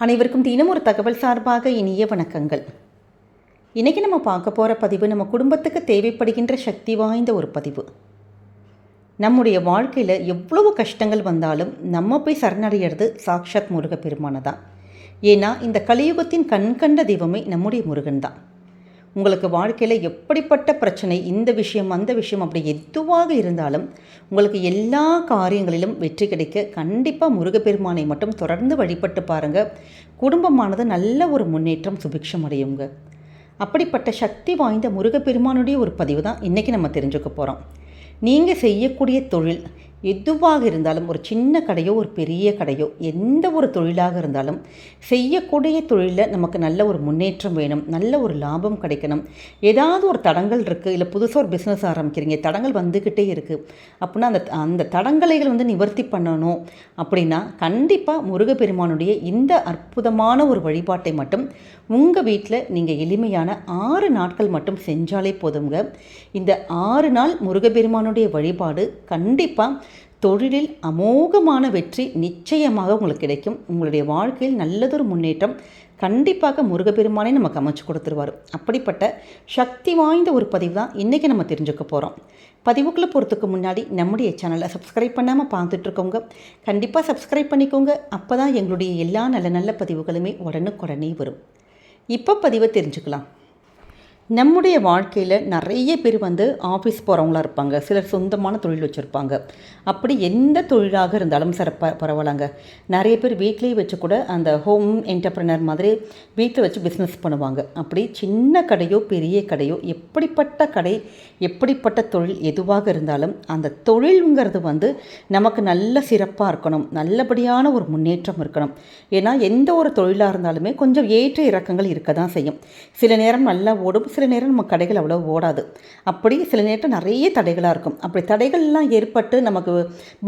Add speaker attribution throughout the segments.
Speaker 1: அனைவருக்கும் தினம் ஒரு தகவல் சார்பாக இனிய வணக்கங்கள். இன்றைக்கி நம்ம பார்க்க போகிற பதிவு நம்ம குடும்பத்துக்கு தேவைப்படுகின்ற சக்தி வாய்ந்த ஒரு பதிவு. நம்முடைய வாழ்க்கையில் எவ்வளவு கஷ்டங்கள் வந்தாலும் நம்ம போய் சரணடைகிறது சாக்ஷாத் முருகப்பெருமானை தான் ஏன்னா இந்த கலியுகத்தின் கண்கண்ட தெய்வமே நம்முடைய முருகன் தான் உங்களுக்கு வாழ்க்கையில் எப்படிப்பட்ட பிரச்சனை இந்த விஷயம் அந்த விஷயம் அப்படி எதுவாக இருந்தாலும் உங்களுக்கு எல்லா காரியங்களிலும் வெற்றி கிடைக்க கண்டிப்பாக முருகப்பெருமானை மட்டும் தொடர்ந்து வழிபட்டு பாருங்கள் குடும்பமானது நல்ல ஒரு முன்னேற்றம் சுபிக்ஷம் அடையுங்க. அப்படிப்பட்ட சக்தி வாய்ந்த முருகப்பெருமானுடைய ஒரு பதிவு தான் இன்றைக்கி நம்ம தெரிஞ்சுக்க போகிறோம் நீங்கள் செய்யக்கூடிய தொழில் எதுவாக இருந்தாலும் ஒரு சின்ன கடையோ ஒரு பெரிய கடையோ எந்த ஒரு தொழிலாக இருந்தாலும் செய்யக்கூடிய தொழிலில் நமக்கு நல்ல ஒரு முன்னேற்றம் வேணும் நல்ல ஒரு லாபம் கிடைக்கணும். ஏதாவது ஒரு தடங்கள் இருக்குது இல்லை புதுசாக ஒரு பிஸ்னஸ் ஆரம்பிக்கிறீங்க தடங்கள் வந்துக்கிட்டே இருக்குது அப்படின்னா அந்த அந்த தடங்களைகள் வந்து நிவர்த்தி பண்ணணும் அப்படின்னா கண்டிப்பாக முருகப்பெருமானுடைய இந்த அற்புதமான ஒரு வழிபாட்டை மட்டும் உங்கள் வீட்டில் நீங்கள் எளிமையான ஆறு நாட்கள் மட்டும் செஞ்சாலே போதுங்க இந்த ஆறு நாள் முருகப்பெருமானுடைய வழிபாடு கண்டிப்பாக தொழிலில் அமோகமான வெற்றி நிச்சயமாக உங்களுக்கு கிடைக்கும். உங்களுடைய வாழ்க்கையில் நல்லதொரு முன்னேற்றம் கண்டிப்பாக முருகப்பெருமானே நமக்கு அமைச்சு கொடுத்துருவார். அப்படிப்பட்ட சக்தி வாய்ந்த ஒரு பதிவு தான் இன்றைக்கி நம்ம தெரிஞ்சுக்க போகிறோம் பதிவுக்குள்ளே போகிறதுக்கு முன்னாடி நம்முடைய சேனலை சப்ஸ்கிரைப் பண்ணாமல் பார்த்துட்ருக்கோங்க கண்டிப்பாக சப்ஸ்கிரைப் பண்ணிக்கோங்க. அப்போ தான் எங்களுடைய எல்லா நல்ல நல்ல பதிவுகளுமே உடனுக்குடனே வரும். இப்போ பதிவை தெரிஞ்சுக்கலாம். நம்முடைய வாழ்க்கையில் நிறைய பேர் வந்து ஆஃபீஸ் போகிறவங்களா இருப்பாங்க. சிலர் சொந்தமான தொழில் வச்சுருப்பாங்க. அப்படி எந்த தொழிலாக இருந்தாலும் சிறப்ப பரவாயில்லங்க. நிறைய பேர் வீட்லேயே வச்சு கூட அந்த ஹோம் என்டர்பிரினர் மாதிரி வீட்டில் வச்சு பிஸ்னஸ் பண்ணுவாங்க. அப்படி சின்ன கடையோ பெரிய கடையோ எப்படிப்பட்ட கடை எப்படிப்பட்ட தொழில் எதுவாக இருந்தாலும் அந்த தொழிலுங்கிறது வந்து நமக்கு நல்ல சிறப்பாக இருக்கணும். நல்லபடியான ஒரு முன்னேற்றம் இருக்கணும். ஏன்னா எந்த ஒரு தொழிலாக இருந்தாலுமே கொஞ்சம் ஏற்ற இறக்கங்கள் இருக்க தான் செய்யும். சில நேரம் நல்லா ஓடும் சில நேரம் நம்ம கடைகள் அவ்வளோ ஓடாது. அப்படி சில நேரம் நிறைய தடைகளாக இருக்கும். அப்படி தடைகள்லாம் ஏற்பட்டு நமக்கு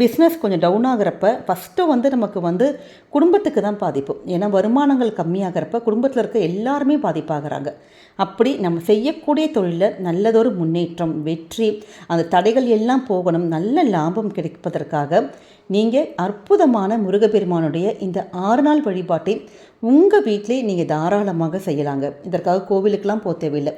Speaker 1: பிஸ்னஸ் கொஞ்சம் டவுன் ஆகிறப்ப ஃபஸ்ட்டு வந்து நமக்கு வந்து குடும்பத்துக்கு தான் பாதிப்பு. ஏன்னா வருமானங்கள் கம்மியாகிறப்ப குடும்பத்தில் இருக்க எல்லாருமே பாதிப்பாகிறாங்க. அப்படி நம்ம செய்யக்கூடிய தொழிலில் நல்லதொரு முன்னேற்றம் வெற்றி அந்த தடைகள் எல்லாம் போகணும் நல்ல லாபம் கிடைப்பதற்காக நீங்கள் அற்புதமான முருகப்பெருமானுடைய இந்த ஆறு நாள் வழிபாட்டை உங்கள் வீட்டிலே நீங்கள் தாராளமாக செய்யலாங்க. இதற்காக கோவிலுக்கெலாம் போக தேவையில்லை.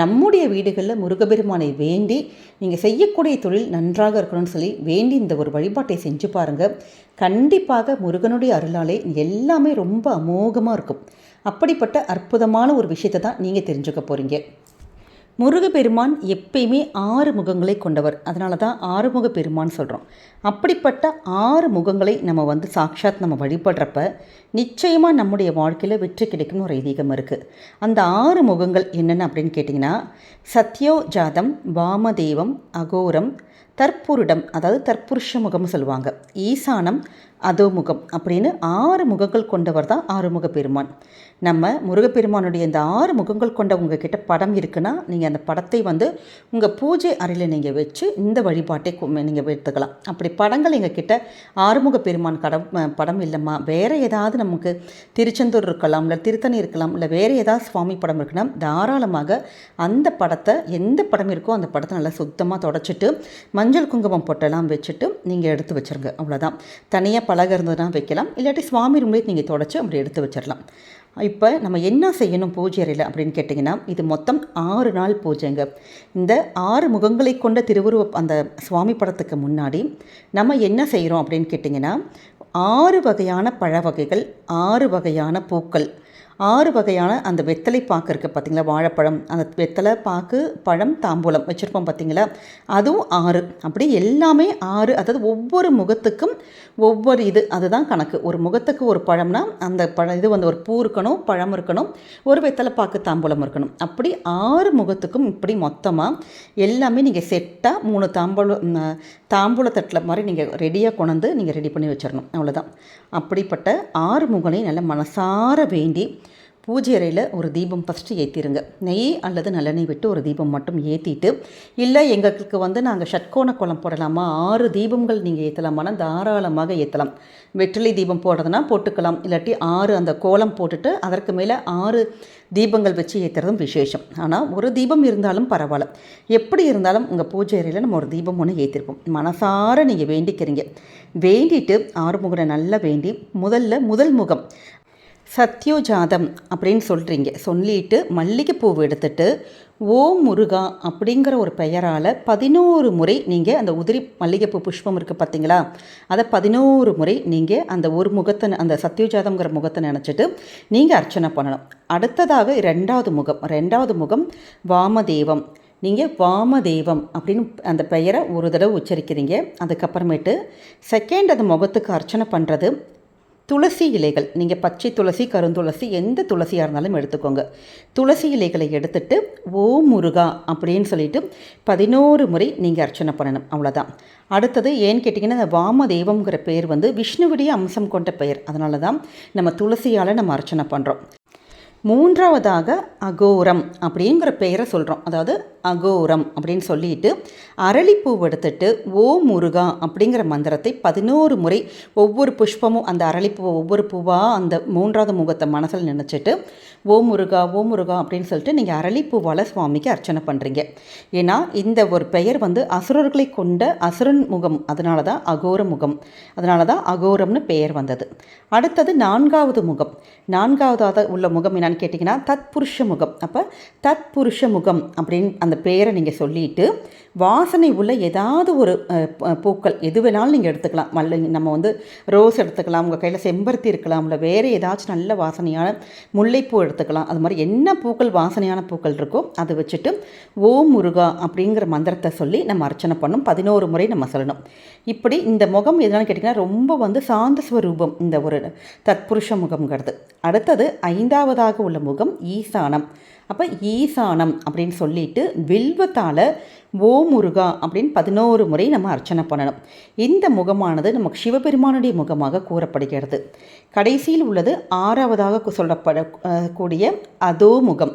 Speaker 1: நம்முடைய வீடுகளில் முருகப்பெருமானை வேண்டி நீங்கள் செய்யக்கூடிய தொழில் நன்றாக இருக்கணும்னு சொல்லி வேண்டி இந்த ஒரு வழிபாட்டை செஞ்சு பாருங்கள் கண்டிப்பாக முருகனுடைய அருளாலே எல்லாமே ரொம்ப அமோகமாக இருக்கும். அப்படிப்பட்ட அற்புதமான ஒரு விஷயத்தை தான் நீங்கள் தெரிஞ்சுக்க போகிறீங்க முருகப்பெருமான் எப்பயுமே ஆறு முகங்களை கொண்டவர். அதனால தான் ஆறுமுக பெருமான் சொல்கிறோம் அப்படிப்பட்ட ஆறு முகங்களை நம்ம வந்து சாக்ஷாத் நம்ம வழிபடுறப்ப நிச்சயமாக நம்முடைய வாழ்க்கையில் வெற்றி கிடைக்கும்னு ஒரு ஐதீகம் இருக்குது அந்த ஆறு முகங்கள் என்னென்ன அப்படின்னு கேட்டிங்கன்னா சத்யோ ஜாதம் வாமதேவம் அகோரம் தற்புருடம் அதாவது தற்புருஷ முகம்னு சொல்லுவாங்க. ஈசானம் அதோமுகம் அப்படின்னு ஆறு முகங்கள் கொண்டவர் தான் ஆறுமுக பெருமான் நம்ம முருகப்பெருமானுடைய இந்த ஆறு முகங்கள் கொண்ட உங்கள் கிட்ட படம் இருக்குன்னா நீங்கள் அந்த படத்தை வந்து உங்கள் பூஜை அறையில் நீங்கள் வச்சு இந்த வழிபாட்டை நீங்கள் எடுத்துக்கலாம். அப்படி படங்கள் எங்கள் கிட்ட ஆறுமுக பெருமான் கடம் படம் இல்லைம்மா. வேறு ஏதாவது நமக்கு திருச்செந்தூர் இருக்கலாம் இல்லை திருத்தணி இருக்கலாம் இல்லை வேறு ஏதாவது சுவாமி படம் இருக்குன்னா தாராளமாக அந்த படத்தை எந்த படம் இருக்கோ அந்த படத்தை நல்லா சுத்தமாக தொடச்சிட்டு மஞ்சள் குங்குமம் பொட்டெல்லாம் வச்சுட்டு நீங்கள் எடுத்து வச்சுருங்க. அவ்வளோதான் தனியாக பழக இருந்ததுனா வைக்கலாம். இல்லாட்டி சுவாமி ரூம்லேயே நீங்கள் தொடச்சி அப்படி எடுத்து வச்சிடலாம் இப்போ நம்ம என்ன செய்யணும் பூஜை அறையில் அப்படின்னு கேட்டிங்கன்னா இது மொத்தம் ஆறு நாள் பூஜைங்க. இந்த ஆறு முகங்களை கொண்ட திருவுருவ அந்த சுவாமி படத்துக்கு முன்னாடி நம்ம என்ன செய்கிறோம் அப்படின்னு கேட்டிங்கன்னா ஆறு வகையான பழ வகைகள் ஆறு வகையான பூக்கள் ஆறு வகையான அந்த வெத்தலை பாக்கு இருக்குது பார்த்தீங்களா வாழைப்பழம். அந்த வெத்தலை பாக்கு பழம் தாம்பூலம் வச்சுருப்போம் பார்த்தீங்களா அதுவும் ஆறு. அப்படி எல்லாமே ஆறு. அதாவது ஒவ்வொரு முகத்துக்கும் ஒவ்வொரு இது. அதுதான் கணக்கு. ஒரு முகத்துக்கு ஒரு பழம்னா அந்த பழம் இது வந்து ஒரு பூ இருக்கணும் பழம் இருக்கணும் ஒரு வெத்தலை பாக்கு தாம்பூலம் இருக்கணும். அப்படி ஆறு முகத்துக்கும் இப்படி மொத்தமாக எல்லாமே நீங்கள் செட்டாக மூணு தாம்பூலம் தாம்பூல தட்டில் மாதிரி நீங்கள் ரெடியாக கொண்டு நீங்கள் ரெடி பண்ணி வச்சிடணும் அவ்வளோதான் அப்படிப்பட்ட ஆறு முகனை நல்ல மனசார வேண்டி பூஜை அறையில் ஒரு தீபம் ஃபஸ்ட்டு ஏற்றிருங்க நெய் அல்லது நல்லெண்ணெய் விட்டு ஒரு தீபம் மட்டும் ஏற்றிட்டு இல்லை எங்களுக்கு வந்து நாங்கள் ஷட்கோண கோலம் போடலாமா? ஆறு தீபங்கள் நீங்கள் ஏற்றலாமானா தாராளமாக ஏற்றலாம் வெற்றிலை தீபம் போடுறதுனா போட்டுக்கலாம். இல்லாட்டி ஆறு அந்த கோலம் போட்டுட்டு அதற்கு மேலே ஆறு தீபங்கள் வச்சு ஏற்றுறதும் விசேஷம். ஆனால் ஒரு தீபம் இருந்தாலும் பரவாயில்ல. எப்படி இருந்தாலும் உங்கள் பூஜை அறையில் நம்ம ஒரு தீபம் ஒன்று ஏற்றிருப்போம் மனசார நீங்கள் வேண்டிக்கிறீங்க. வேண்டிட்டு ஆறுமுகனை நல்லா வேண்டி முதல்ல முதல் முகம் சத்யோஜாதம் அப்படின்னு சொல்கிறீங்க சொல்லிட்டு மல்லிகைப்பூ எடுத்துட்டு ஓம் முருகா அப்படிங்கிற ஒரு பெயரால் பதினோரு முறை நீங்கள் அந்த உதிரி மல்லிகைப்பூ புஷ்பம் இருக்குது பார்த்தீங்களா அதை பதினோரு முறை நீங்கள் அந்த ஒரு முகத்தை அந்த சத்யோஜாதம்ங்கிற முகத்தை நினச்சிட்டு நீங்கள் அர்ச்சனை பண்ணணும். அடுத்ததாக ரெண்டாவது முகம் ரெண்டாவது முகம் வாமதேவம். நீங்கள் வாமதேவம் அப்படின்னு அந்த பெயரை ஒரு தடவை உச்சரிக்கிறீங்க. அதுக்கப்புறமேட்டு செகண்ட் அந்த முகத்துக்கு அர்ச்சனை பண்ணுறது துளசி இலைகள் நீங்கள் பச்சை துளசி கருந்துளசி எந்த துளசியாக இருந்தாலும் எடுத்துக்கோங்க. துளசி இலைகளை எடுத்துட்டு ஓ முருகா அப்படின்னு சொல்லிட்டு பதினோரு முறை நீங்கள் அர்ச்சனை பண்ணணும். அவ்வளோதான் அடுத்தது ஏன்னு கேட்டிங்கன்னா இந்த வாமதேவம்ங்கிற பெயர் வந்து விஷ்ணுவுடைய அம்சம் கொண்ட பெயர். அதனால தான் நம்ம துளசியால் நம்ம அர்ச்சனை பண்ணுறோம் மூன்றாவதாக அகோரம் அப்படிங்கிற பெயரை சொல்கிறோம் அதாவது அகோரம் அப்படின்னு சொல்லிட்டு அரளிப்பூ எடுத்துட்டு ஓ முருகா அப்படிங்கிற மந்திரத்தை பதினோரு முறை ஒவ்வொரு புஷ்பமும் அந்த அரளிப்பூவை ஒவ்வொரு பூவாக அந்த மூன்றாவது முகத்தை மனசில் நினச்சிட்டு ஓ முருகா ஓ முருகா அப்படின்னு சொல்லிட்டு நீங்கள் அரளிப்பூவால் சுவாமிக்கு அர்ச்சனை பண்ணுறீங்க ஏன்னா இந்த ஒரு பெயர் வந்து அசுரர்களை கொண்ட அசுரன் முகம். அதனால தான் அகோர முகம். அதனால தான் அகோரம்னு பெயர் வந்தது. அடுத்தது நான்காவது முகம். நான்காவதாக உள்ள முகம் என்னன்னு கேட்டிங்கன்னா தத் புருஷ முகம். அப்போ தத் புருஷ முகம் அப்படின்னு அந்த பேரை நீங்கள் சொல்லிட்டு வாசனை உள்ள ஏதாவது ஒரு பூக்கள் எது வேணாலும் நீங்கள் எடுத்துக்கலாம். மல்ல நம்ம வந்து ரோஸ் எடுத்துக்கலாம் உங்கள் கையில் செம்பருத்தி இருக்கலாம் இல்லை வேறு ஏதாச்சும் நல்ல வாசனையான முல்லைப்பூ எடுத்துக்கலாம். அது மாதிரி என்ன பூக்கள் வாசனையான பூக்கள் இருக்கோ அதை வச்சுட்டு ஓம் முருகா அப்படிங்கிற மந்திரத்தை சொல்லி நம்ம அர்ச்சனை பண்ணும். பதினோரு முறை நம்ம சொல்லணும். இப்படி இந்த முகம் எதுனாலும் கேட்டிங்கன்னா ரொம்ப வந்து சாந்த ஸ்வரூபம் இந்த ஒரு தத்புருஷ முகம்ங்கிறது. அடுத்தது ஐந்தாவதாக உள்ள முகம் ஈசானம். அப்போ ஈசானம் அப்படின்னு சொல்லிட்டு வில்வத்தால் ஓ முருகா அப்படின்னு பதினோரு முறை நம்ம அர்ச்சனை பண்ணணும். இந்த முகமானது நமக்கு சிவபெருமானுடைய முகமாக கூறப்படுகிறது. கடைசியில் உள்ளது ஆறாவதாக சொல்லப்படக்கூடிய அதோ முகம்.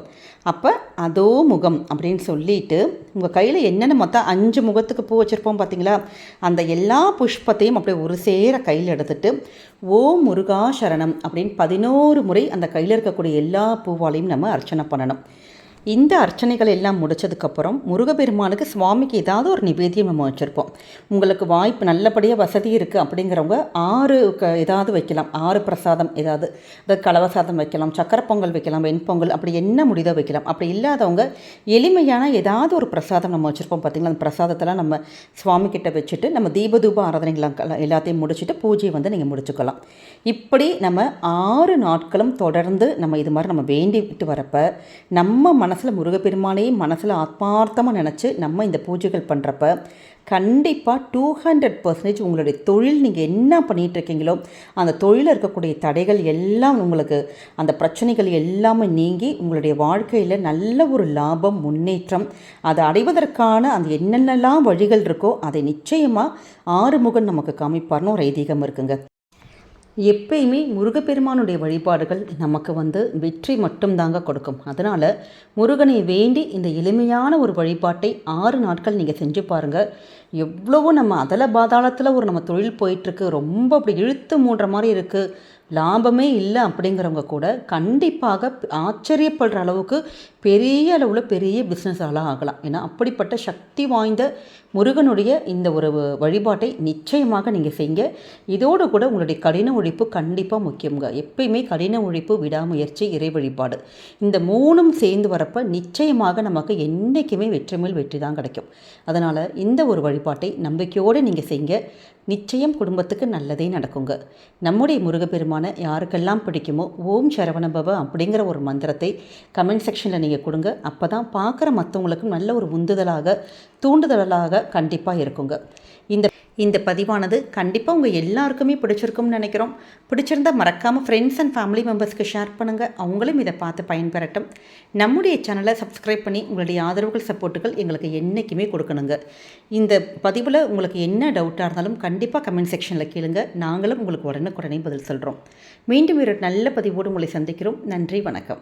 Speaker 1: அப்போ அதோ முகம் அப்படின்னு சொல்லிட்டு உங்கள் கையில் என்னென்ன மொத்தம் அஞ்சு முகத்துக்கு பூ வச்சுருப்போம் பார்த்தீங்களா அந்த எல்லா புஷ்பத்தையும் அப்படியே ஒரு சேர கையில் எடுத்துட்டு ஓ முருகா சரணம் அப்படின்னு பதினோரு முறை அந்த கையில் இருக்கக்கூடிய எல்லா பூவாலையும் நம்ம அர்ச்சனை பண்ணணும். இந்த அர்ச்சனைகள் எல்லாம் முடிச்சதுக்கப்புறம் முருகப்பெருமானுக்கு சுவாமிக்கு ஏதாவது ஒரு நிவேதியம் நம்ம வச்சுருப்போம். உங்களுக்கு வாய்ப்பு நல்லபடியாக வசதி இருக்குது அப்படிங்கிறவங்க ஆறு க ஏதாவது வைக்கலாம். ஆறு பிரசாதம் ஏதாவது. அதாவது கலவசாதம் வைக்கலாம் சக்கரை பொங்கல் வைக்கலாம் வெண்பொங்கல் அப்படி என்ன முடிதோ வைக்கலாம். அப்படி இல்லாதவங்க எளிமையான ஏதாவது ஒரு பிரசாதம் நம்ம வச்சுருப்போம். பார்த்திங்களா? அந்த பிரசாதத்தெல்லாம் நம்ம சுவாமிக்கிட்ட வச்சுட்டு நம்ம தீபதூப ஆராதனைகளாம் எல்லாத்தையும் முடிச்சுட்டு பூஜையை வந்து நீங்கள் முடிச்சுக்கலாம். இப்படி நம்ம ஆறு நாட்களும் தொடர்ந்து நம்ம இது மாதிரி நம்ம வேண்டிட்டு வரப்போ நம்ம மனசில் முருகப்பெருமானையும் மனசில் ஆத்மார்த்தமாக நினச்சி நம்ம இந்த பூஜைகள் பண்ணுறப்ப கண்டிப்பாக டூ ஹண்ட்ரட் பர்சன்டேஜ் உங்களுடைய தொழில் நீங்கள் என்ன பண்ணிகிட்ருக்கீங்களோ அந்த தொழிலில் இருக்கக்கூடிய தடைகள் எல்லாம் உங்களுக்கு அந்த பிரச்சனைகள் எல்லாமே நீங்கி உங்களுடைய வாழ்க்கையில் நல்ல ஒரு லாபம் முன்னேற்றம் அதை அடைவதற்கான அந்த என்னென்னலாம் வழிகள் இருக்கோ அதை நிச்சயமாக ஆறுமுகன் நமக்கு காமிப்பார்னு ஒரு ஐதீகம் இருக்குங்க. எப்பயுமே முருகப்பெருமானுடைய வழிபாடுகள் நமக்கு வந்து வெற்றி மட்டும்தாங்க கொடுக்கும். அதனால் முருகனை வேண்டி இந்த எளிமையான ஒரு வழிபாட்டை ஆறு நாட்கள் நீங்கள் செஞ்சு பாருங்கள் எவ்வளவோ நம்ம அதல பாதாளத்தில் ஒரு நம்ம தொழில் போயிட்டுருக்கு ரொம்ப அப்படி இழுத்து மூடுற மாதிரி இருக்குது லாபமே இல்லை அப்படிங்கிறவங்க கூட கண்டிப்பாக ஆச்சரியப்படுற அளவுக்கு பெரிய அளவில் பெரிய பிஸ்னஸ் ஆளாக ஆகலாம். ஏன்னா அப்படிப்பட்ட சக்தி வாய்ந்த முருகனுடைய இந்த ஒரு வழிபாட்டை நிச்சயமாக நீங்கள் செய்யுங்க. இதோடு கூட உங்களுடைய கடின உழைப்பு கண்டிப்பாக முக்கியங்க எப்பயுமே கடின உழைப்பு விடாமுயற்சி இறை வழிபாடு. இந்த மூணும் சேர்ந்து வரப்போ நிச்சயமாக நமக்கு என்றைக்குமே வெற்றி மேல் வெற்றி தான் கிடைக்கும். அதனால் இந்த ஒரு வழிபாட்டை நம்பிக்கையோடு நீங்கள் செய்யுங்க. நிச்சயம் குடும்பத்துக்கு நல்லதே நடக்குங்க. நம்முடைய முருகப்பெருமான யாருக்கெல்லாம் பிடிக்குமோ ஓம் சரவணபவ அப்படிங்கிற ஒரு மந்திரத்தை கமெண்ட் செக்ஷனில் நீங்கள் கொடுங்க. அப்போ தான் பார்க்குற மற்றவங்களுக்கும் நல்ல ஒரு உந்துதலாக தூண்டுதலாக கண்டிப்பாக இருக்குங்க. இந்த இந்த பதிவானது கண்டிப்பாக உங்கள் எல்லாருக்குமே பிடிச்சிருக்கும்னு நினைக்கிறோம். பிடிச்சிருந்தால் மறக்காமல் ஃப்ரெண்ட்ஸ் அண்ட் ஃபேமிலி மெம்பர்ஸ்க்கு ஷேர் பண்ணுங்கள் அவங்களும் இதை பார்த்து பயன்பெறட்டும். நம்முடைய சேனலை சப்ஸ்கிரைப் பண்ணி உங்களுடைய ஆதரவுகள் சப்போர்ட்டுகள் எங்களுக்கு என்றைக்குமே கொடுக்கணுங்க. இந்த பதிவில் உங்களுக்கு என்ன டவுட்டாக இருந்தாலும் கண்டிப்பாக கமெண்ட் செக்ஷனில் கேளுங்க. நாங்களும் உங்களுக்கு உடனுக்குடனே பதில் சொல்கிறோம் மீண்டும் ஒரு நல்ல பதிவோடு உங்களை சந்திக்கிறோம். நன்றி வணக்கம்.